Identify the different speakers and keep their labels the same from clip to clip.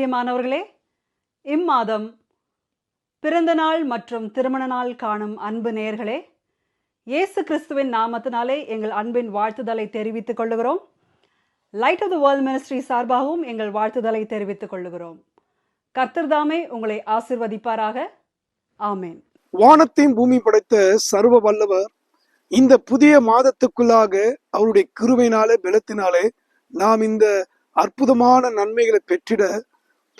Speaker 1: பிரியமானவர்களே இம்மாதம் பிறந்த நாள் மற்றும் திருமண நாள் காணும் அன்பு நேர்களே இயேசு கிறிஸ்துவின் நாமத்தினாலே எங்கள் அன்பின் வாழ்த்துதலை தெரிவித்துக் கொள்ளுகிறோம். Light of the World Ministry சார்பாகவும் எங்கள் வாழ்த்துதலை தெரிவித்துக் கொள்ளுகிறோம். கர்த்தர் தாமே உங்களை ஆசிர்வதிப்பாராக. ஆமேன்.
Speaker 2: வானத்தையும் பூமி படைத்த சர்வ வல்லவர் இந்த புதிய மாதத்துக்குள்ளாக அவருடைய கிருமையினாலே பலத்தினாலே நாம் இந்த அற்புதமான நன்மைகளை பெற்றிட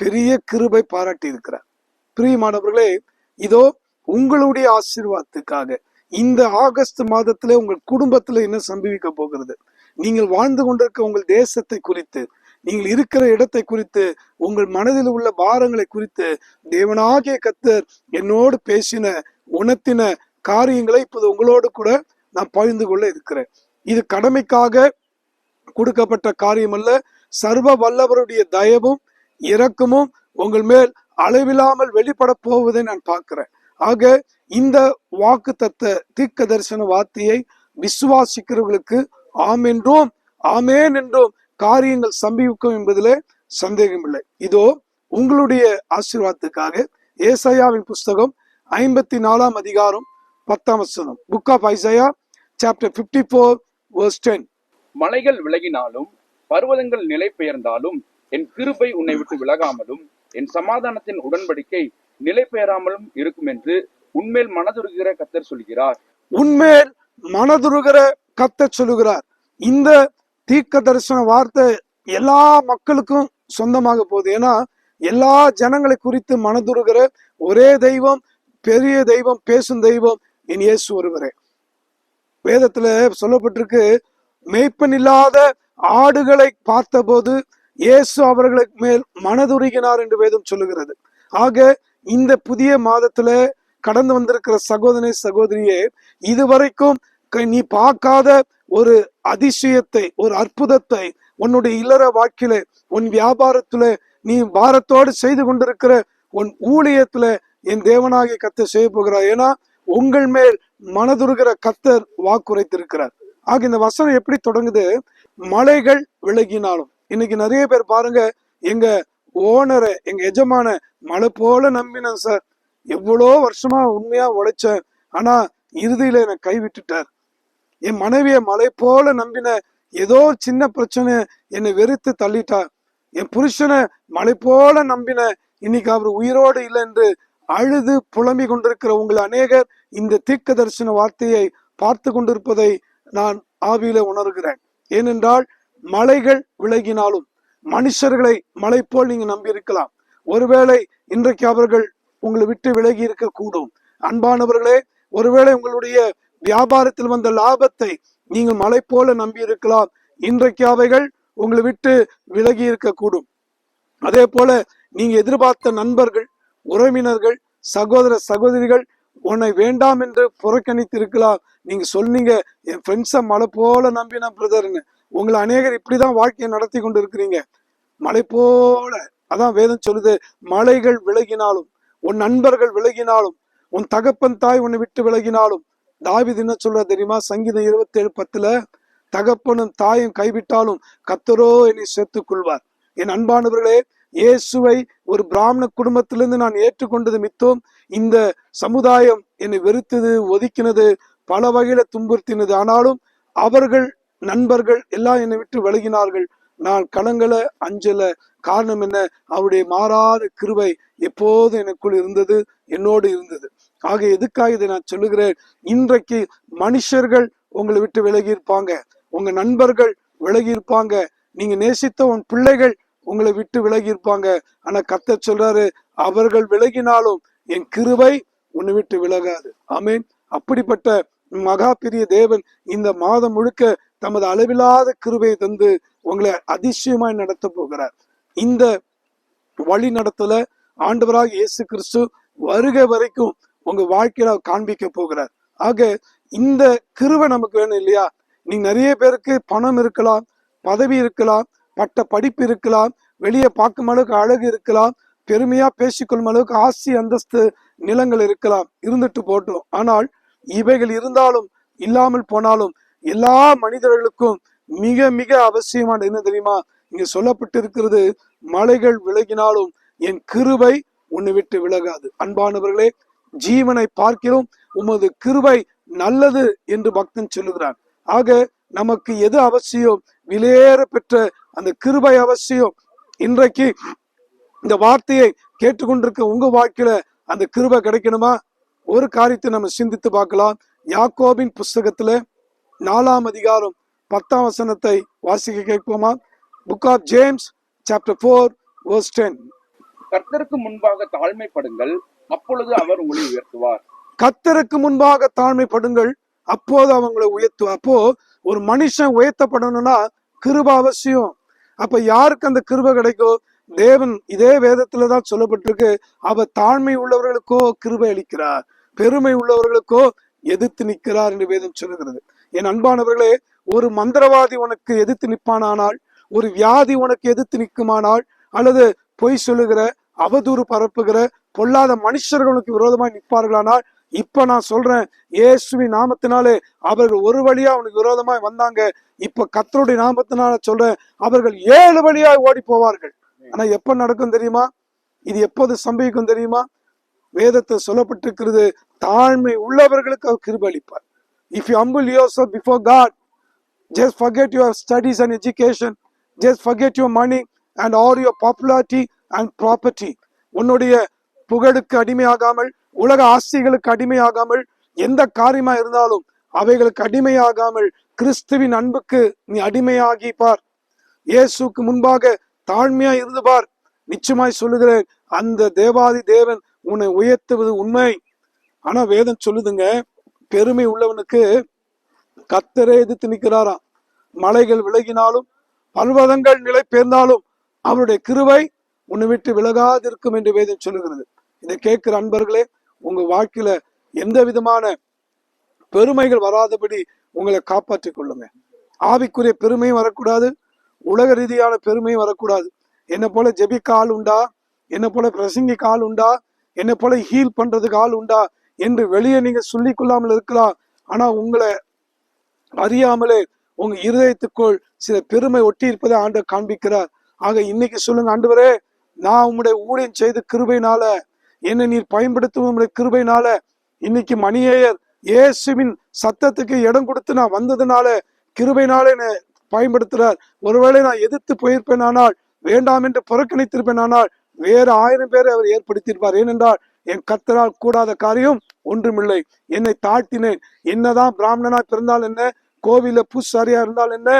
Speaker 2: பெரிய கிருபை பாராட்டி இருக்கிறார் பிரியமானவர்களே இதோ உங்களுடைய ஆசீர்வாதத்துக்காக இந்த ஆகஸ்ட் மாதத்துல உங்கள் குடும்பத்துல என்ன சம்பவிக்க போகிறது? நீங்கள் வாழ்ந்து கொண்டிருக்க உங்கள் தேசத்தை குறித்து நீங்கள் இருக்கிற இடத்தை குறித்து உங்கள் மனதில் உள்ள பாரங்களை குறித்து தேவனாகிய கத்தர் என்னோடு பேசின உணர்த்தின காரியங்களை இப்போது உங்களோடு கூட நான் பகிர்ந்து கொள்ள இருக்கிறேன். இது கடமைக்காக கொடுக்கப்பட்ட காரியம் அல்ல சர்வ வல்லவருடைய தயவும் இரக்கமும் உங்கள் மேல் அளவில்லாமல் வெளிப்பட போவதை நான் பார்க்கிறேன். ஆக இந்த வாக்கு தத்த தீர்க்க தரிசன வார்த்தையை விசுவாசிக்கிறவர்களுக்கு ஆம் என்றும் ஆமேன் என்றும். காரியங்கள் சம்பவிக்கும் என்பதிலே சந்தேகமில்லை. இதோ உங்களுடைய ஆசீர்வாதத்துக்காக ஏசையாவின் புஸ்தகம் ஐம்பத்தி நாலாம் அதிகாரம் பத்தாம் வசனம். Book of Isaiah chapter fifty four verse ten
Speaker 3: மலைகள் விலகினாலும் பர்வதங்கள் நிலை பெயர்ந்தாலும் என் கிருபை உன்னை விட்டு விலகாமலும் என் சமாதானத்தின் உடன்படிக்கை நிலை பெயராமலும் இருக்கும் என்று உன்மேல் மனதுருகிற கத்தர் சொல்கிறார்.
Speaker 2: உன்மேல் மனதுருகிற கத்த சொல்லுகிறார். இந்த தீர்க்க தரிசன வார்த்தை எல்லா மக்களுக்கும் சொந்தமாக போகுது. ஏன்னா எல்லா ஜனங்களை குறித்து மனதுருகிற ஒரே தெய்வம் பெரிய தெய்வம் பேசும் தெய்வம் என் இயேசு ஒருவரே. வேதத்துல சொல்லப்பட்டிருக்கு மேய்ப்பன் இல்லாத ஆடுகளை பார்த்தபோது இயேசு அவர்களுக்கு மேல் மனதுருகினார் என்று வேதம் சொல்லுகிறது. ஆக இந்த புதிய மாதத்துல கடந்து வந்திருக்கிற சகோதரி சகோதரியே இதுவரைக்கும் க- நீ பார்க்காத ஒரு அதிசயத்தை ஒரு அற்புதத்தை உன்னுடைய இல்லற வாழ்க்கையில உன் வியாபாரத்துல நீ பாரத்தோடு செய்து கொண்டிருக்கிற உன் ஊழியத்துல என் தேவனாகிய கத்தர் செய்ய போகிறார். ஏன்னா உங்கள் மேல் மனதுருகிற கத்தர் வாக்குரைத்திருக்கிறார். ஆக இந்த வசனம் எப்படி தொடங்குது? மலைகள் விலகினாலும் இன்னைக்கு நிறைய பேர் பாருங்க எங்க ஓனரை எங்க எஜமான மலை போல நம்பினேன் சார் எவ்வளோ வருஷமா உண்மையா உழைச்சேன். ஆனா இறுதியில என்னை கைவிட்டுட்டார். என் மனைவிய மலை போல நம்பின ஏதோ சின்ன பிரச்சனை என்னை வெறுத்து தள்ளிட்டா. என் புருஷனை மலை போல நம்பின இன்னைக்கு அவர் உயிரோடு இல்லை என்று அழுது புலம்பிக் கொண்டிருக்கிற உங்கள் அநேகர் இந்த தீர்க்க தரிசன வார்த்தையை பார்த்து கொண்டிருப்பதை நான் ஆவியில உணர்கிறேன். ஏனென்றால் மலைகள் விலகினாலும் மனுஷர்களை மலை போல் நீங்க நம்பி இருக்கலாம் ஒருவேளை இன்றைக்கு அவர்கள் உங்களை விட்டு விலகி இருக்க கூடும் அன்பானவர்களே ஒருவேளை உங்களுடைய வியாபாரத்தில் வந்த லாபத்தை நீங்கள் மலை போல நம்பி இருக்கலாம் இன்றைக்கு அவைகள் உங்களை விட்டு விலகி இருக்கக்கூடும். அதே போல நீங்க எதிர்பார்த்த நண்பர்கள் உறவினர்கள் சகோதர சகோதரிகள் உன்னை வேண்டாம் என்று புறக்கணித்து இருக்கலாம் நீங்க சொன்னீங்க என் ஃப்ரெண்ட்ஸை மலை போல நம்பின பிரதர்னு உங்களை அநேகர் இப்படிதான் வாழ்க்கையை நடத்தி கொண்டு இருக்கிறீங்க மலை போல அதான் வேதம் சொல்லுது மலைகள் விலகினாலும் உன் நண்பர்கள் விலகினாலும் உன் தகப்பன் தாய் உன்னை விட்டு விலகினாலும் தாவீது என்ன சொல்ற தெரியுமா? சங்கீதம் இருபத்தி ஏழு பத்துல தகப்பனும் தாயும் கைவிட்டாலும் கத்தரோ என்னை சேர்த்துக் கொள்வார் என் அன்பானவர்களே இயேசுவை ஒரு பிராமண குடும்பத்திலிருந்து நான் ஏற்றுக்கொண்டது மித்தம் இந்த சமுதாயம் என்னை வெறுத்தது ஒதுக்கினது பல வகையில துன்புறுத்தினது. ஆனாலும் அவர்கள் நண்பர்கள் எல்லாம் என்னை விட்டு விலகினார்கள். நான் கலங்களை அஞ்சல காரணம் என்ன? அவருடைய மாறாத கிருவை எப்போது எனக்குள் இருந்தது என்னோடு இருந்தது. ஆக எதுக்காக இதை நான் சொல்லுகிறேன்? இன்றைக்கு மனுஷர்கள் உங்களை விட்டு விலகி இருப்பாங்க உங்க நண்பர்கள் விலகி இருப்பாங்க நீங்க நேசித்த உன் பிள்ளைகள் உங்களை விட்டு விலகி இருப்பாங்க ஆனா கத்த சொல்றாரு அவர்கள் விலகினாலும் என் கிருவை உன்னை விட்டு விலகாது. ஆமென். அப்படிப்பட்ட மகா பெரிய தேவன் இந்த மாதம் முழுக்க தமது அளவில்லாத கிருபையை தந்து உங்களை அதிசயமாய் நடத்த போகிறார். இந்த வழி நடத்தல ஆண்டவராக இயேசு கிறிஸ்து வருகை வரைக்கும் உங்க வாழ்க்கையில காண்பிக்க போகிறார். ஆக இந்த கிருவை நமக்கு வேணும் இல்லையா? நீ நிறைய பேருக்கு பணம் இருக்கலாம் பதவி இருக்கலாம் பட்ட படிப்பு இருக்கலாம் வெளியே பார்க்கும் அளவுக்கு அழகு இருக்கலாம் பெருமையா பேசிக்கொள்ளும் அளவுக்கு ஆசி அந்தஸ்து நிலங்கள் இருக்கலாம் இருந்துட்டு போட்டோம் ஆனால் இவைகள் இருந்தாலும் இல்லாமல் போனாலும் எல்லா மனிதர்களுக்கும் மிக மிக அவசியமான என்ன தெரியுமா? இங்க சொல்லப்பட்டிருக்கிறது மலைகள் விலகினாலும் என் கிருபை உன்னை விட்டு விலகாது. அன்பானவர்களே ஜீவனை பார்க்கிறோம் உமது கிருபை நல்லது என்று பக்தன் சொல்லுகிறான். ஆக நமக்கு எது அவசியம்? விலையேற பெற்ற அந்த கிருபை அவசியம். இன்றைக்கு இந்த வார்த்தையை கேட்டுக்கொண்டிருக்க உங்க வாழ்க்கையில அந்த கிருபை கிடைக்கணுமா? ஒரு காரியத்தை நம்ம சிந்தித்து பார்க்கலாம். யாக்கோபின் புஸ்தகத்துல நாலாம் அதிகாரம் பத்தாம் வசனத்தை வாசிக்க கேட்போமா? Book of James chapter four verse ten
Speaker 3: கர்த்தருக்கு முன்பாக தாழ்மைப்படுங்கள் அப்பொழுது அவர் உங்களை உயர்த்துவார்.
Speaker 2: கத்தருக்கு முன்பாக தாழ்மைப்படுங்கள் அப்போது அவங்களை உயர்த்து. அப்போ ஒரு மனுஷன் உயர்த்தப்படணும்னா கிருப அவசியம். அப்ப யாருக்கு அந்த கிருப கிடைக்கும் தேவன் இதே வேதத்துல தான் சொல்லப்பட்டிருக்கு அவர் தாழ்மை உள்ளவர்களுக்கோ கிருபை அளிக்கிறார். பெருமை உள்ளவர்களுக்கோ எதிர்த்து நிற்கிறார் என்று வேதம் சொல்லுகிறது. என் அன்பானவர்களே ஒரு மந்திரவாதி உனக்கு எதிர்த்து நிற்பானானால் ஒரு வியாதி உனக்கு எதிர்த்து நிற்குமானால் அல்லது பொய் சொல்லுகிற அவதூறு பரப்புகிற பொல்லாத மனுஷர்கள் உனக்கு விரோதமாய் நிற்பார்களானால் இப்ப நான் சொல்றேன் இயேசுவி நாமத்தினாலே அவர்கள் ஒரு வழியா அவனுக்கு விரோதமாய் வந்தாங்க. இப்ப கத்தருடைய நாமத்தினால சொல்றேன் அவர்கள் ஏழு வழியாய் ஓடி போவார்கள். ஆனா எப்ப நடக்கும் தெரியுமா? இது எப்போது சம்பவிக்கும் தெரியுமா? வேதத்தை சொல்லப்பட்டிருக்கிறது தாழ்மை உள்ளவர்களுக்கு அவர் கிருபளிப்பார் If if you yourself before before God just forget your studies and education just forget your money and all your popularity and property. உன்னுடைய புகழுக்கு அடிமையாகாமல் உலக ஆசைகளுக்கு அடிமையாகாமல் எந்த காரியமா இருந்தாலும் அவைகளுக்கு அடிமையாகாமல் கிறிஸ்துவின் அன்புக்கு நீ அடிமையாகி பார். இயேசுக்கு முன்பாக தாழ்மையா இருந்து பார். நிச்சயமாய் சொல்லுகிறேன் அந்த தேவாதி தேவன் உன்னை உயர்த்துவது உண்மை. ஆனா வேதம் சொல்லுதுங்க பெருமை உள்ளவனுக்கு கத்தரே எதிர்த்து நிற்கிறாராம். மலைகள் விலகினாலும் பர்வதங்கள் நிலை பெயர்ந்தாலும் அவருடைய கிருவை உன்னை விட்டு விலகாதிருக்கும் என்று வேதம் சொல்லுகிறது. இதை கேட்கிற அன்பர்களே உங்க வாழ்க்கையில எந்த விதமான பெருமைகள் வராதபடி உங்களை காப்பாற்றிக் கொள்ளுங்க. ஆவிக்குரிய பெருமையும் வரக்கூடாது உலக ரீதியான பெருமையும் வரக்கூடாது. என்னை போல ஜெபிக்க ஆள் உண்டா? என்னை போல பிரசங்கிக்க ஆள் உண்டா? என்னை போல ஹீல் பண்றதுக்கு ஆள் உண்டா? என்று வெளியே நீங்க சொல்லிக் கொள்ளாமல் இருக்கலாம். ஆனா உங்களை அறியாமலே உங்க இருதயத்துக்குள் சில பெருமை ஒட்டி இருப்பதை ஆண்டு காண்பிக்கிறார். ஆக இன்னைக்கு சொல்லுங்க ஆண்டவரே நான் உம்முடைய ஊழியம் செய்த கிருபைனால என்னை நீர் பயன்படுத்தும் உம்முடைய கிருபைனால இன்னைக்கு மணியேயர் இயேசுவின் சத்தத்துக்கு இடம் கொடுத்து நான் வந்ததுனால கிருபைனால என்னை பயன்படுத்துறார். ஒருவேளை நான் எதிர்த்து போயிருப்பேனானால் வேண்டாம் என்று புறக்கணித்திருப்பேனானால் வேறு ஆயிரம் பேரை அவர் ஏற்படுத்தியிருப்பார். ஏனென்றால் என் கத்தரால் கூடாத காரியம் ஒன்றுமில்லை. என்னை தாழ்த்தினேன். என்னதான் பிராமணனா பிறந்தால் என்ன? கோவில பூசாரியா இருந்தால் என்ன?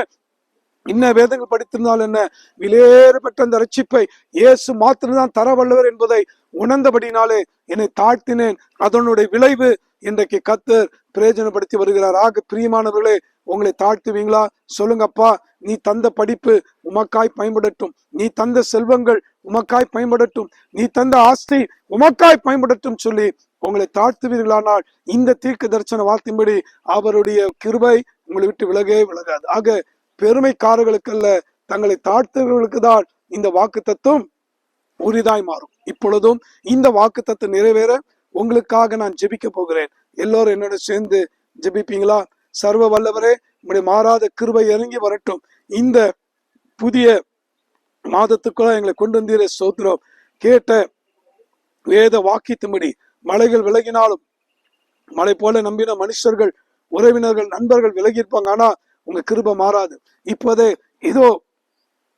Speaker 2: இன்ன வேதங்கள் படித்திருந்தால் என்ன? விலையேறப்பட்ட அந்த ரட்சிப்பை இயேசு மாத்திரம்தான் தர வல்லவர் என்பதை உணர்ந்தபடினாலே என்னை தாழ்த்தினேன். அதனுடைய விளைவு இன்றைக்கு கத்தர் பிரயோஜனப்படுத்தி வருகிறார். ஆக பிரியமானவர்களே உங்களை தாழ்த்துவீங்களா? சொல்லுங்கப்பா நீ தந்த படிப்பு உமக்காய் பயன்படட்டும். நீ தந்த செல்வங்கள் உமக்காய் பயன்படட்டும். நீ தந்த ஆஸ்தி உமக்காய் பயன்படட்டும் சொல்லி உங்களை தாழ்த்துவீர்களானால் இந்த தீர்க்க தரிசன வார்த்தையின்படி அவருடைய கிருபை உங்களை விட்டு விலகவே விலகாது. ஆக பெருமைக்காரர்களுக்கு அல்ல தங்களை தாழ்த்துவர்களுக்கு தான் இந்த வாக்கு தத்துவம் உரிதாய் மாறும். இப்பொழுதும் இந்த வாக்கு தத்துவம் நிறைவேற உங்களுக்காக நான் ஜெபிக்க போகிறேன். எல்லோரும் என்னோட சேர்ந்து ஜெபிப்பீங்களா? சர்வ வல்லவரே உங்களுடைய மாறாத கிருபை இறங்கி வரட்டும். இந்த புதிய மாதத்துக்குள்ள எங்களை கொண்டு வந்தீர சோத்ரம் கேட்ட வேத வாக்கியத்தின்படி மலைகள் விலகினாலும் மலை போல நம்பின மனுஷர்கள் உறவினர்கள் நண்பர்கள் விலகி இருப்பாங்க ஆனா உங்க கிருப மாறாது. இப்போதே இதோ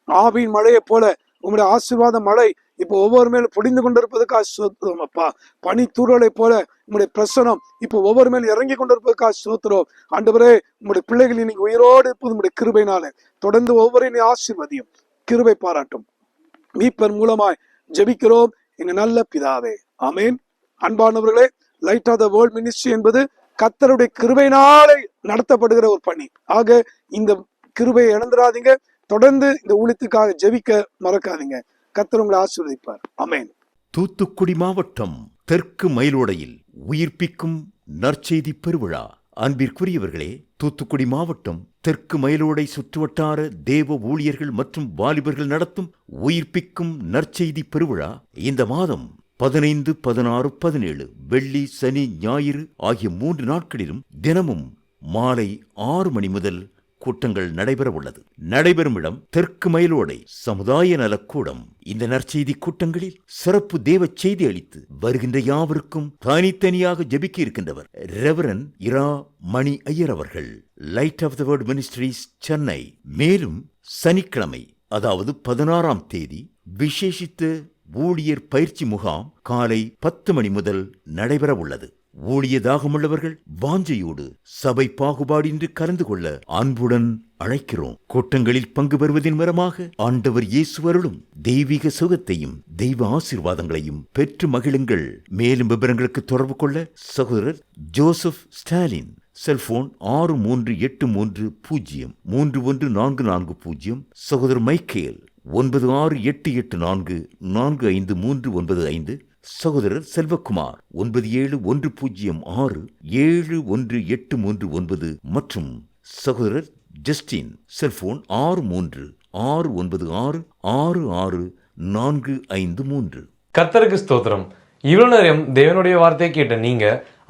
Speaker 2: ஆவின் மழையை போல உங்களுடைய ஆசீர்வாத மழை இப்போ ஒவ்வொரு மேலும் பொடிந்து கொண்டிருப்பதற்காக சோத்துறோம் அப்பா. பனி தூரலை போல உங்களுடைய பிரசனம் இப்போ ஒவ்வொரு மேலும் இறங்கி கொண்டிருப்பதற்காக சோத்துறோம் ஆண்டவரே உங்களுடைய பிள்ளைகள் இன்னைக்கு உயிரோடு இருப்பது உங்களுடைய கிருபைனால தொடர்ந்து ஒவ்வொரு ஆசீர்வதியும். கிருபை பாராட்டும். மீட்பர் மூலமாய் ஜெபிக்கிறோம். எங்க நல்ல பிதாவே. ஆமேன். அன்பானவர்களே Light of the World Ministry என்பது கத்தருடைய கிருபையினாலே நடத்தப்படுகிற ஒரு பணி. ஆக இந்த கிருபையை இழந்துடாதீங்க தொடர்ந்து இந்த ஊழியத்துக்காக ஜெபிக்க மறக்காதீங்க. கத்தர் உங்களை ஆசீர்வதிப்பார். அமேன்
Speaker 4: தூத்துக்குடி மாவட்டம் தெற்கு மயிலோடையில் உயிர்ப்பிக்கும் நற்செய்தி பெருவிழா. அன்பிற்குரியவர்களே தூத்துக்குடி மாவட்டம் தெற்கு மயிலோடை சுற்றுவட்டார தேவ ஊழியர்கள் மற்றும் வாலிபர்கள் நடத்தும் உயிர்ப்பிக்கும் நற்செய்தி பெருவிழா இந்த மாதம் பதினைந்து பதினாறு பதினேழு வெள்ளி சனி ஞாயிறு ஆகிய மூன்று நாட்களிலும் தினமும் மாலை ஆறு மணி முதல் கூட்டங்கள் நடைபெற உள்ளது. நடைபெறும் இடம் தெற்கு மயிலோடை சமுதாய நலக்கூடம். இந்த நற்செய்தி கூட்டங்களில் சிறப்பு தேவ செய்தி அளித்து வருகின்ற யாவருக்கும் தனித்தனியாக ஜெபிக்க இருக்கின்றவர் ரெவரன் இரா மணி ஐயர் அவர்கள். Light of the Word Ministries Chennai மேலும் சனிக்கிழமை அதாவது பதினாறாம் தேதி விசேஷித்த ஊழியர் பயிற்சி முகாம் காலை பத்து மணி முதல் நடைபெற உள்ளது. ஊழிய தாகமுள்ளவர்கள் வாஞ்சையோடு சபை பாகுபாடின்றி கலந்து கொள்ள அன்புடன் அழைக்கிறோம். கூட்டங்களில் பங்கு பெறுவதன் மூலமாக ஆண்டவர் இயேசுவருளும் தெய்வீக சுகத்தையும் தெய்வ ஆசீர்வாதங்களையும் பெற்று மகிழுங்கள். மேலும் விவரங்களுக்கு தொடர்பு கொள்ள சகோதரர் ஜோசப் ஸ்டாலின் செல்போன் ஆறு மூன்று எட்டு மூன்று பூஜ்ஜியம் மூன்று ஒன்று நான்கு நான்கு பூஜ்ஜியம் சகோதரர் மைக்கேல் ஒன்பது ஆறு எட்டு எட்டு நான்கு நான்கு ஐந்து மூன்று ஒன்பது ஐந்து சகோதரர் செல்வகுமார் ஒன்பது ஏழு ஒன்று பூஜ்ஜியம் ஆறு ஏழு ஒன்று எட்டு மூன்று ஒன்பது மற்றும் சகோதரர் ஜஸ்டின் செல்போன் ஆறு மூன்று ஆறு ஒன்பது ஆறு ஆறு ஆறு நான்கு ஐந்து மூன்று.
Speaker 5: கத்தருக்கு ஸ்தோத்திரம். இவ்வளவு நேரம் தேவனுடைய வார்த்தையை கேட்ட நீங்க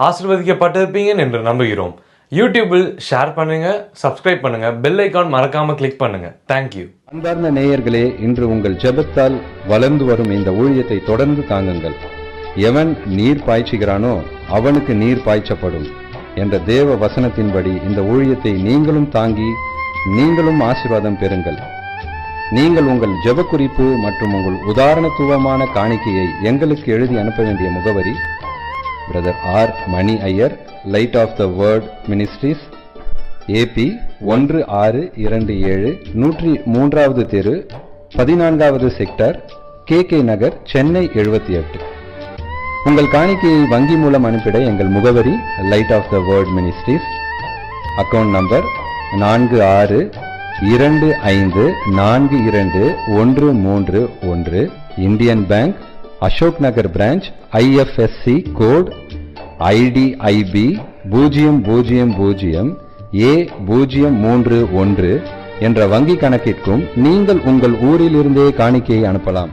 Speaker 5: ஆசிர்வதிக்கப்பட்டிருப்பீங்கன்னு என்று நம்புகிறோம். யூடியூபில் ஷேர் பண்ணுங்க சப்ஸ்கிரைப் பண்ணுங்க பெல் ஐக்கான் மறக்காம கிளிக் பண்ணுங்க. தேங்க்யூ
Speaker 6: அன்பார்ந்த நேயர்களே இன்று உங்கள் ஜெபத்தால் வளர்ந்து வரும் இந்த ஊழியத்தை தொடர்ந்து தாங்குங்கள். எவன் நீர் பாய்ச்சுகிறானோ அவனுக்கு நீர் பாய்ச்சப்படும் என்ற தேவ வசனத்தின்படி இந்த ஊழியத்தை நீங்களும் தாங்கி நீங்களும் ஆசீர்வாதம் பெறுங்கள். நீங்கள் உங்கள் ஜெப குறிப்பு மற்றும் உங்கள் உதாரணத்துவமான காணிக்கையை எங்களுக்கு எழுதி அனுப்ப வேண்டிய முகவரி brother R Mani Iyer Light of the Word Ministries A B ஒன்று ஆறு இரண்டு ஏழு நூற்றி மூன்றாவது தெரு பதினான்காவது sector K K Nagar Chennai எழுபத்தி எட்டு. உங்கள் காணிக்கையை வங்கி மூலம் அனுப்பிட எங்கள் முகவரி Light of the World Ministries account number நான்கு ஆறு இரண்டு ஐந்து நான்கு இரண்டு ஒன்று மூன்று ஒன்று Indian Bank Ashok Nagar branch IFSC code IDIB பூஜ்ஜியம் பூஜ்ஜியம் பூஜ்ஜியம் ஏ பூஜ்ஜியம் மூன்று ஒன்று என்ற வங்கிக் கணக்கிற்கும் நீங்கள் உங்கள் ஊரிலிருந்தே காணிக்கையை அனுப்பலாம்.